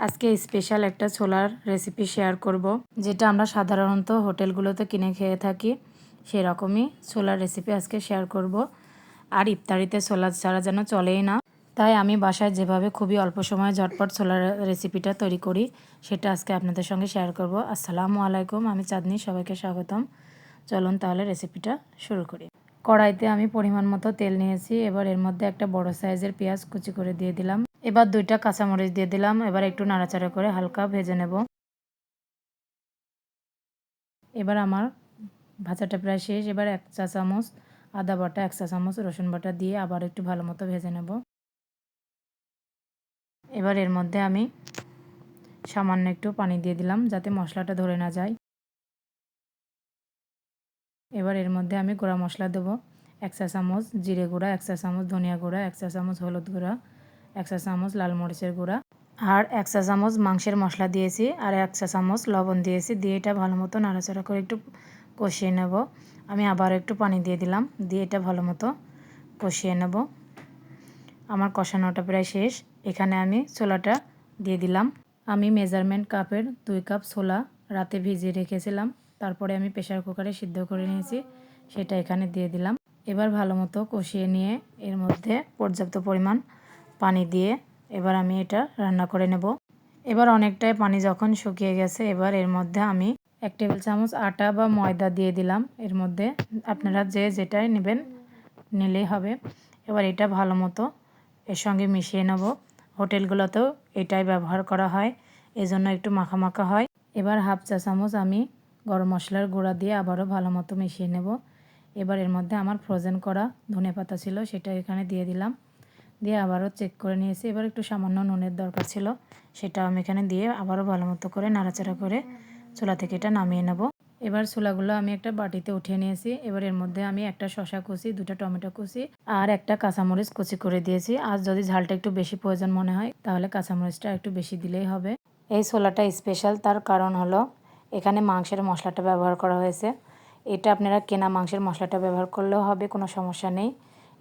আজকে স্পেশাল একটা ছোলার রেসিপি শেয়ার করব, যেটা আমরা সাধারণত হোটেলগুলোতে কিনে খেয়ে থাকি। সেরকমই ছোলার রেসিপি আজকে শেয়ার করব। আর ইফতারিতে ছোলা ছাড়া যেন চলেই না। তাই আমি বাসায় যেভাবে খুবই অল্প সময়ে ঝটপট ছোলার রেসিপিটা তৈরি করি, সেটা আজকে আপনাদের সঙ্গে শেয়ার করব। আসসালামু আলাইকুম, আমি চাঁদনি, সবাইকে স্বাগতম। চলুন তাহলে রেসিপিটা শুরু করি। কড়াইতে আমি পরিমাণ মতো তেল নিয়েছি, এবার এর মধ্যে একটা বড় সাইজের পেঁয়াজ কুচি করে দিয়ে দিলাম। এবার দুইটা কাঁচামরিচ দিয়ে দিলাম। এবার একটু নাড়াচাড়া করে হালকা ভেজে নেব। এবার আমার ভাজাটা প্রায় শেষ। এবার এক চা চামচ আদা বাটা, এক চা চামচ রসুন বাটা দিয়ে আবার একটু ভালো মতো ভেজে নেব। এবার এর মধ্যে আমি সামান্য একটু পানি দিয়ে দিলাম যাতে মশলাটা ধরে না যায়। এবার এর মধ্যে আমি গুঁড়া মশলা দেবো। এক চা চামচ জিরে গুঁড়া, এক চা চামচ ধনিয়া গুঁড়া, এক চা চামচ হলুদ গুঁড়া এক চা চামচ লাল মরিচের গুঁড়া আর এক চা চামচ মাংসের মশলা দিয়েছি আর এক চা চামচ লবণ দিয়েছি, দিয়ে এটা ভালো মতো নাড়াচাড়া করে একটু কষিয়ে নেব। আমি আবার একটু পানি দিয়ে দিলাম, দিয়ে এটা ভালো মতো কষিয়ে নেব। আমার কষানোটা প্রায় শেষ, এখানে আমি ছোলাটা দিয়ে দিলাম। আমি মেজারমেন্ট কাপের দুই কাপ ছোলা রাতে ভিজিয়ে রেখেছিলাম, তারপরে আমি প্রেশার কুকারে সিদ্ধ করে নিয়েছি, সেটা এখানে দিয়ে দিলাম। এবার ভালো মতো কষিয়ে নিয়ে এর মধ্যে পর্যাপ্ত পরিমাণ পানি দিয়ে এবার আমি এটা রান্না করে নেব। এবার অনেকটাই পানি যখন শুকিয়ে গেছে, এবার এর মধ্যে আমি এক টেবিল চামচ আটা বা ময়দা দিয়ে দিলাম। এর মধ্যে আপনারা যে যেটাই নেবেন নিলেই হবে। এবার এটা ভালো মতো এর সঙ্গে মিশিয়ে নেব। হোটেলগুলোতেও এটাই ব্যবহার করা হয়, এজন্য একটু মাখা মাখা হয়। এবার হাফ চা চামচ আমি গরম মশলার গুঁড়া দিয়ে আবারও ভালো মতো মিশিয়ে নেব। এবার এর মধ্যে আমার ফ্রোজেন করা ধনে পাতা ছিল, সেটা এখানে দিয়ে দিলাম। দিয়ে আবারও চেক করে নিয়েছি। এবার একটু সামান্য নুনের দরকার ছিল, সেটা আমি এখানে দিয়ে আবারও ভালো মতো করে নাড়াচাড়া করে চুলা থেকে এটা নামিয়ে নেব। এবার ছোলাগুলো আমি একটা বাটিতে উঠিয়ে নিয়েছি। এবার এর মধ্যে আমি একটা শশা কুচি, দুটো টমেটো কুচি আর একটা কাঁচামরিচ কুচি করে দিয়েছি। আর যদি ঝালটা একটু বেশি প্রয়োজন মনে হয়, তাহলে কাঁচামরিচটা একটু বেশি দিলেই হবে। এই ছোলাটা স্পেশাল তার কারণ হলো এখানে মাংসের মশলাটা ব্যবহার করা হয়েছে। এটা আপনারা কেনা মাংসের মশলাটা ব্যবহার করলেও হবে, কোনো সমস্যা নেই।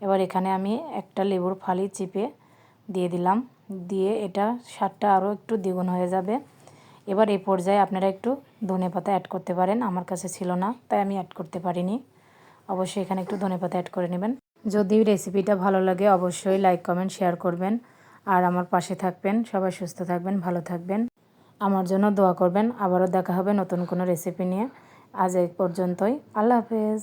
এবার এখানে আমি একটা লেবুর ফালি চিপে দিয়ে দিলাম। দিয়ে এটা স্বাদটা আরও একটু দ্বিগুণ হয়ে যাবে। এবার এই পর্যায়ে আপনারা একটু ধনে পাতা অ্যাড করতে পারেন, আমার কাছে ছিল না, তাই আমি অ্যাড করতে পারিনি। অবশ্যই এখানে একটু ধনে পাতা অ্যাড করে নেবেন। যদি রেসিপিটা ভালো লাগে, অবশ্যই লাইক কমেন্ট শেয়ার করবেন। আর আমার পাশে থাকবেন, সবাই সুস্থ থাকবেন, ভালো থাকবেন। আমার জন্য দোয়া করবেন। আবারও দেখা হবে নতুন কোনো রেসিপি নিয়ে। আজ এই পর্যন্তই। আল্লাহ হাফেজ।